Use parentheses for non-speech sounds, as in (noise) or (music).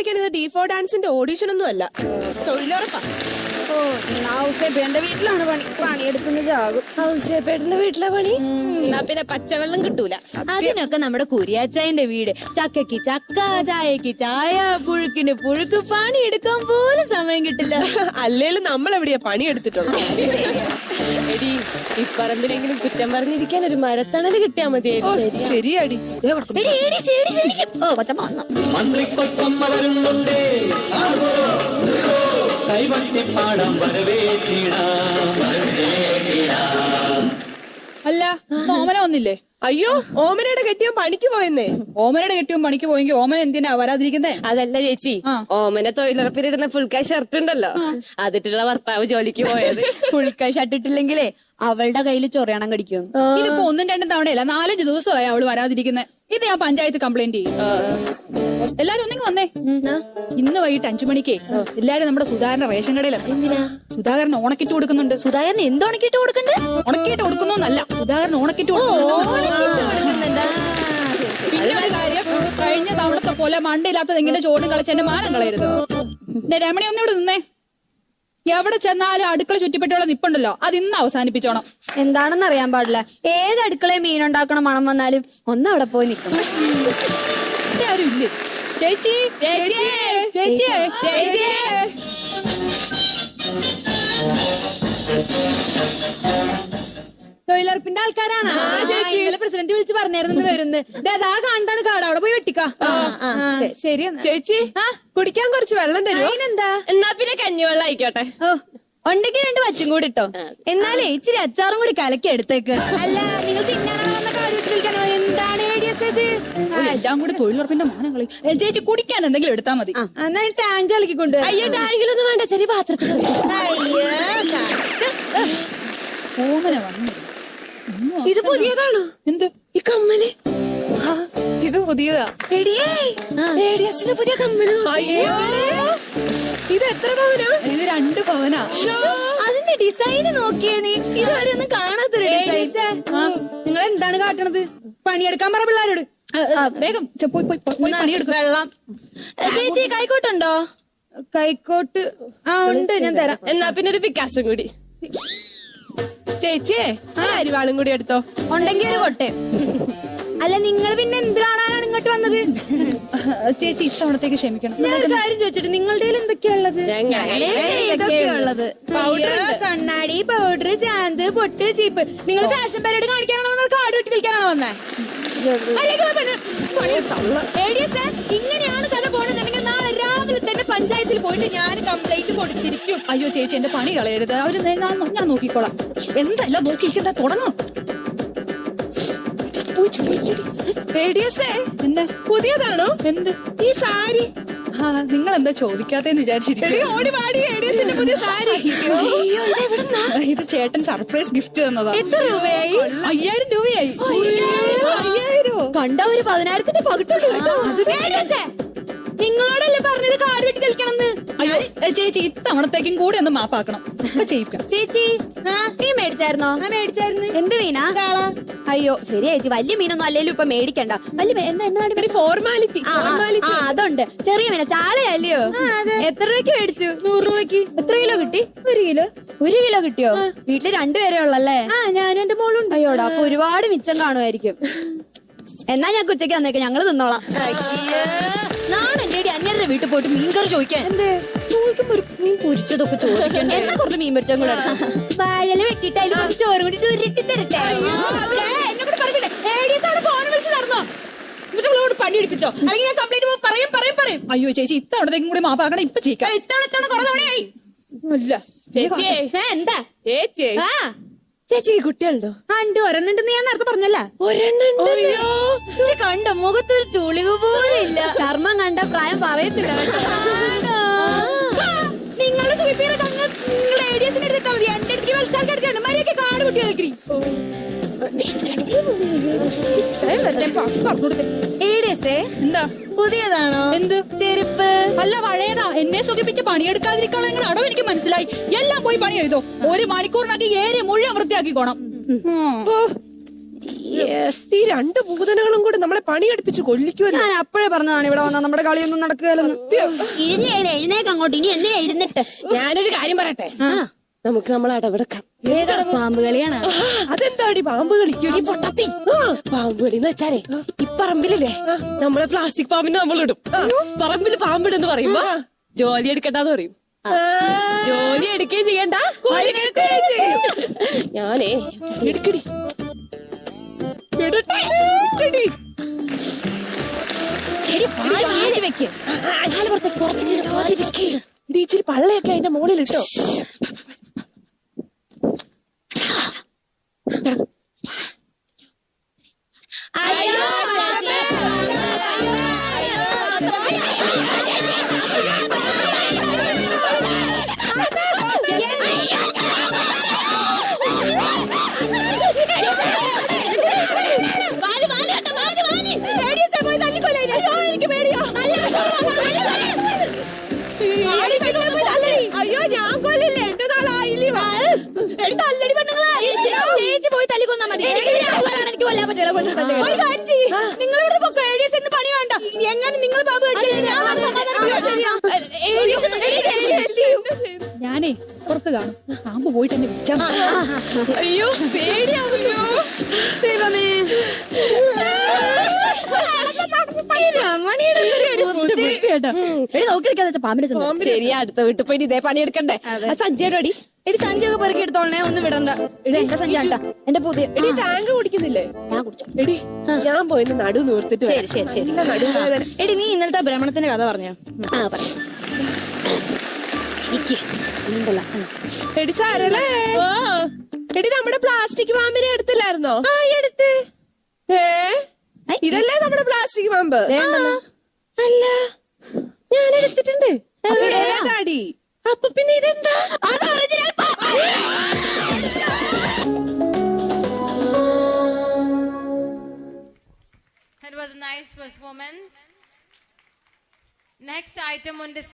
കളിക്കാൻ ഇത് D four ഡാൻസിന്റെ ഓഡിഷൻ ഒന്നും അല്ല തൊഴിലുറപ്പാ. ഓ ഔസേപ്പേന്റെ വീട്ടിലാണ് പണി പണിയെടുക്കുന്ന ജാകും ഔസേപ്പേട്ടന്റെ വീട്ടിലെ പണി? എന്നാ പിന്നെ പച്ചവെള്ളം കിട്ടൂല. അതിനൊക്കെ നമ്മുടെ കുരിയാച്ചായന്റെ വീട്. ചക്കയ്ക്ക് ചക്ക ചായക്ക് ചായ പുഴുക്കിന് പുഴുക്ക് പണി എടുക്കാൻ പോലും സമയം കിട്ടില്ല. (laughs) അല്ലേലും നമ്മൾ എവിടെയാ പണി എടുത്തിട്ടുള്ളൂ എടി ഇപ്പറമ്പിലെങ്കിലും കുറ്റം പറഞ്ഞിരിക്കാൻ ഒരു മരത്തണൽ കിട്ടിയാ മതിയായിരുന്നു. ശരിയാടി. മന്ത്രി കൊച്ചമ്മ വരുന്നുണ്ടേ. വരവേറ്റിടാം വരവേറ്റിടാം അല്ല ഓമന വന്നില്ലേ? അയ്യോ ഓമനയുടെ കെട്ടിയോ പണിക്ക് പോയെന്നേ. ഓമനയുടെ കെട്ടിയും പണിക്ക് പോയെങ്കിൽ ഓമന എന്തിനാ വരാതിരിക്കുന്നേ? അതല്ല ചേച്ചി. ഓമന തൊഴിലുറപ്പിലിടുന്ന ഫുൾ കാഷ് ഷർട്ട് ഉണ്ടല്ലോ അതിട്ടുള്ള ഭർത്താവ് ജോലിക്ക് പോയത്. ഷർട്ട് ഷട്ടിട്ടില്ലെങ്കിലേ അവളുടെ കയ്യിൽ ചൊറിയണം കടിക്കും. ഇതിപ്പോ ഒന്നും രണ്ടും തവണയല്ല നാലഞ്ച് ദിവസമായി അവൾ വരാതിരിക്കുന്നത് ഇത് ഞാൻ പഞ്ചായത്ത് കംപ്ലൈന്റ് ചെയ്യും. എല്ലാരും ഒന്നിങ്ങ് വന്നേ. ഇന്ന് വൈകിട്ട് അഞ്ചു മണിക്ക് എല്ലാരും നമ്മുടെ സുധാകരന്റെ റേഷൻ കടയിലെത്തി സുധാകരൻ ഓണക്കിറ്റ് കൊടുക്കുന്നുണ്ട്. സുധാകരൻ എന്ത് ഉണക്കിട്ട് കൊടുക്കണ്ട്? ഉണക്കിയിട്ട് കൊടുക്കുന്നോന്നല്ല സുധാകരൻ ഓണക്കിറ്റ് ഉണക്കിട്ട് കഴിഞ്ഞ തവണത്തെ പോലെ മണ്ടയില്ലാത്തത് എങ്ങനെ ചോടും കളിച്ച് എന്റെ മാനം കളയരുത്. രമണി ഒന്നിവിടെ നിന്നേ. എവിടെ ചെന്നാലും അടുക്കള ചുറ്റിപ്പറ്റിയുള്ള നിപ്പുണ്ടല്ലോ. അത് ഇന്ന് അവസാനിപ്പിച്ചോണം. എന്താണെന്ന് അറിയാൻ പാടില്ല. ഏത് അടുക്കളയിൽ മീൻ ഉണ്ടാക്കണം മണം വന്നാലും ഒന്ന് അവിടെ പോയി നിൽക്കണം. ഇവിടെ ആരും ഇല്ലേ? ചേച്ചി ചേച്ചി ചേച്ചി ചേച്ചി. തൊഴിലുറപ്പിന്റെ ആൾക്കാരാണ്. പ്രസിഡന്റ് വിളിച്ച് പറഞ്ഞായിരുന്നു വരുന്നത്. അതാ കാണാണ് കാട്. അവിടെ പോയി വെട്ടിക്കാ. ശരി. ചേച്ചി കുടിക്കാൻ കുറച്ച് വെള്ളം തരും അതിനെന്താ? എന്നാ കഞ്ഞിവെള്ളം ആയിക്കോട്ടെ ഓ ഉണ്ടെങ്കിൽ രണ്ട് പച്ചും കൂടി ഇട്ടോ. എന്നാലേ ഇച്ചിരി അച്ചാറും കൂടി കലക്കി എടുത്തേക്ക്. അല്ല നിങ്ങൾ എന്താണ് എല്ലാം കൂടി തൊഴിലുറപ്പിന്റെ മാനം കളി ഏ, ചേച്ചി കുടിക്കാൻ എന്തെങ്കിലും എടുത്താ മതി. എന്നാ ടാങ്ക് കലക്കി കൊണ്ട് അയ്യോ ടാങ്കിലൊന്നും വേണ്ട ചെറിയ പാത്രത്തിൽ ഓമന വന്നു. ഇത് പുതിയതാണോ? എന്ത്? ഈ കമ്മൽ. ഇത് പുതിയതാ. എടിയേ പുതിയ കമ്മൽ അയ്യോ. ഇത് എത്ര പവനാ? ഇത് രണ്ട് പവനാ. അതിന്റെ ഡിസൈൻ നോക്കിയേ നീ. ഇതുവരെ ഒന്നും കാണാത്തൊരു ഡിസൈൻ നിങ്ങൾ എന്താണ് കാട്ടണത്? പണിയെടുക്കാൻ പറ പിള്ളേരോട്. വേഗം. പോയി പോയി പണിയെടുക്കുക വെള്ളം. ചേച്ചി കൈക്കോട്ടുണ്ടോ? കൈക്കോട്ട്. ആ ഉണ്ട് ഞാൻ തരാം. എന്നാ പിന്നെ ഒരു പിക്കാസും കൂടി. ചേച്ചിയെ ആ അരിവാളും കൂടി എടുത്തോ. ഉണ്ടെങ്കി ഒരു കൊട്ടെ അല്ല നിങ്ങൾ പിന്നെ എന്ത് കാണാനാണ് ഇങ്ങോട്ട് വന്നത്? ചേച്ചി ഇത്തവണത്തേക്ക് ക്ഷമിക്കണം. ഞാൻ കാര്യം ചോദിച്ചിട്ട് നിങ്ങളുടെ എന്തൊക്കെയുള്ളത് എന്തൊക്കെയാ ഉള്ളത്? പൗഡർ കണ്ണാടി പൗഡർ ചാന്ത് പൊട്ട് ചീപ്പ്. നിങ്ങൾ ഫാഷൻ പരേഡ് കാണിക്കാനാണോ വന്നത് കാട് വെട്ടി നിൽക്കാനാണോ വന്നേ? ഇങ്ങനെയാണ് കഥ പോണെന്നുണ്ടെങ്കിൽ നാളെ രാവിലെ തന്നെ പഞ്ചായത്തിൽ പോയിട്ട് ഞാൻ കംപ്ലൈന്റ് കൊടുത്തിരിക്കും. അയ്യോ ചേച്ചി എന്റെ പണി കളയരുത്. അവർ ഞാൻ ഞാൻ നോക്കിക്കോളാം. എന്തല്ല നോക്കിയിരിക്കുന്ന? തുടങ്ങും. പുതിയതാണോ? എന്ത്? ഈ സാരി. ആ നിങ്ങൾ എന്താ ചോദിക്കാത്തേന്ന് വിചാരിച്ചിരിക്കും ഇത് ചേട്ടൻ സർപ്രൈസ് ഗിഫ്റ്റ് തന്നതാ. എത്ര രൂപയായി? അയ്യായിരം രൂപയായി. അയ്യായിരോ കണ്ട ഒരു പതിനായിരത്തിന്റെ പകിട്ടുള്ളൂ നിങ്ങളോടല്ലേ പറഞ്ഞത് കാട് വെട്ടി നിൽക്കണമെന്ന് അയ്യോ ചേച്ചി ഇത്തവണത്തേക്കും കൂടി ഒന്ന് മാപ്പാക്കണം. അപ്പൊ ചെയ്യിക്കാം ചേച്ചി മീൻ മേടിച്ചായിരുന്നോ? മേടിച്ചായിരുന്നു. എന്ത് മീനാ? അയ്യോ ശരി ചേച്ചി വലിയ മീനൊന്നും അല്ലെങ്കിലും ഇപ്പൊ മേടിക്കണ്ട. വലിയ എന്താണ് ഫോർമാലിറ്റി അതുണ്ട്. ചെറിയ മീന ചാളയല്ലയോ? എത്ര രൂപയ്ക്ക് മേടിച്ചു? നൂറ് രൂപയ്ക്ക്. എത്ര കിലോ കിട്ടി? ഒരു കിലോ. ഒരു കിലോ കിട്ടിയോ? വീട്ടിൽ രണ്ടുപേരെ ഉള്ളല്ലേ? ഞാനും എന്റെ മോളും അയ്യോടാ അപ്പൊ ഒരുപാട് മിച്ചം കാണുമായിരിക്കും. (laughs) എന്നാ ഞാൻ ഉച്ചയ്ക്ക് വന്നേക്കാം ഞങ്ങൾ തിന്നോളാം അന്യരുടെ വീട്ടിൽ പോയിട്ട് മീൻകറി ചോദിക്കാൻ. ചോദിക്കുമ്പോ ഒരു മീൻ പൊരിച്ചതൊക്കെ ചോദിക്കണ്ടേ? എന്നാ കുറച്ച് മീൻ പൊരിച്ചും കൂടെ വാഴൽ വെട്ടിട്ട് അതിൽ കുറച്ച് ചോറ് കൂടി ഉരുട്ടി തരട്ടെ? എന്നോട് പറയട്ടെ. ഫോൺ വിളിച്ച് നടന്നോ? എന്നിട്ട് അവളോട് പണി എടുപ്പിച്ചോ? അല്ലെങ്കിൽ ഞാൻ കംപ്ലൈന്റ് പറയും പറയും പറയും. അയ്യോ ചേച്ചി ഇത്തവണത്തേക്കും കൂടി മാപ്പാക്കണം ഇപ്പൊ ചേച്ചി ഇത്തവണ ഇത്തവണ കുറെ തവണയായി. അല്ല ചേച്ചിയെ. എന്താ? ചേച്ചി ആ. ചേച്ചി കുട്ടികളുണ്ടോ? ഉണ്ട്. ഒരെണ്ണുണ്ടെന്ന് ഞാൻ നേരത്തെ പറഞ്ഞല്ല. ഒരെണ്ണം പക്ഷെ കണ്ട? മുഖത്തൊരു ചുളിവ് പോലും ഇല്ല. കർമ്മം കണ്ട പ്രായം പറയത്തില്ല. നിങ്ങളുടെ സുഖപ്പീരെ നിങ്ങൾ ഏരിയസിന് എടുത്താൽ മതി. എന്റെ അടുത്ത് മത്സരം എടുക്കാണ് മര്യാദയ്ക്ക് കാട് കുട്ടി കളിക്കണി ഏഡിയസേ എന്താ? പുതിയതാണോ? എന്ത്? ചെരുപ്പ്? അല്ല എന്നെ സുഖിപ്പിച്ച് പണിയെടുക്കാതിരിക്കാനുള്ള അടവ് എനിക്ക് മനസ്സിലായി. എല്ലാം പോയി പണി എഴുതോ. ഒരു മണിക്കൂറിനകം ഏരി മുഴുവൻ വൃത്തിയാക്കിക്കോണം. ഈ രണ്ട് ഭൂതനകളും കൂടെ നമ്മളെ പണിയെടുപ്പിച്ച് കൊല്ലിക്കുമല്ലോ ഞാൻ അപ്പോഴേ പറഞ്ഞതാണ് ഇവിടെ വന്നാൽ നമ്മുടെ കളിയൊന്നും നടക്കുകയല്ലെന്ന്. ഇരുന്ന് എഴുന്നേക്ക് അങ്ങോട്ട്. ഇനി എന്തിനാ ഇരുന്നിട്ട്? ഞാനൊരു കാര്യം പറയട്ടെ? നമുക്ക് നമ്മൾ അടവെടുക്കാം. പാമ്പ് കളിയാണ്? അതെന്താടി പാമ്പ് കളിക്കും പൊട്ടത്തി. പാമ്പ് കളി എന്ന് വെച്ചാലേ ഈ പറമ്പിലല്ലേ നമ്മളെ പ്ലാസ്റ്റിക് പാമ്പിനെ നമ്മളിടും. ഇടും പറമ്പിൽ പാമ്പിടെന്ന് പറയുമ്പോ ജോലി എടുക്കണ്ടെന്ന് പറയും ജോലി എടുക്കുകയും ചെയ്യണ്ട ഞാനേ എടുക്കടി ഇച്ചിരി പള്ളയൊക്കെ അതിന്റെ മുകളിൽ ഇട്ടോ ചേച്ചി പോയി തല്ലിക്കൊന്നാ മതി. എനിക്ക് കൊല്ലാൻ പറ്റില്ല നിങ്ങളിവിടെ പണി വേണ്ട. എങ്ങനെ നിങ്ങൾ ഞാനേ പുറത്ത് കാണും. പാമ്പ് പോയിട്ട് എന്നെ വിളിച്ചാ മതി. അയ്യോ പേടിയാവുന്നു. പാമ്പിനെ ചെന്ന്. ശരിയാ അടുത്ത വീട്ടിൽ പോയി ഇതേ പണി എടുക്കണ്ടേ? സഞ്ജയോടി എടി? എടി ഒക്കെ പെറുക്കി എടുത്തോളണേ ഒന്നും വിടണ്ട. ഇത് എന്റെ പുതിയ എടി ടാങ്ക് കുടിക്കുന്നില്ലേ? ഞാൻ കുടിച്ചു. എടി ഞാൻ പോയിന്ന് നടു നൂർത്തിട്ട് ശരി ശരി ശരി. എടി നീ ഇന്നലത്തെ ഭ്രമണത്തിന്റെ കഥ പറഞ്ഞോ? ആ പറഞ്ഞു എടി സാരല്ലേ? എടി നമ്മുടെ പ്ലാസ്റ്റിക് പാമ്പിനെ എടുത്തില്ലായിരുന്നോ? ആ എടുത്ത്. ഏ? ഇതല്ലേ നമ്മുടെ പ്ലാസ്റ്റിക് പാമ്പ്? അല്ല. ഞാൻ എടുത്തിട്ടുണ്ട് അപ്പൊ പിന്നെ ഇതെന്താ That was a nice performance. Next item on the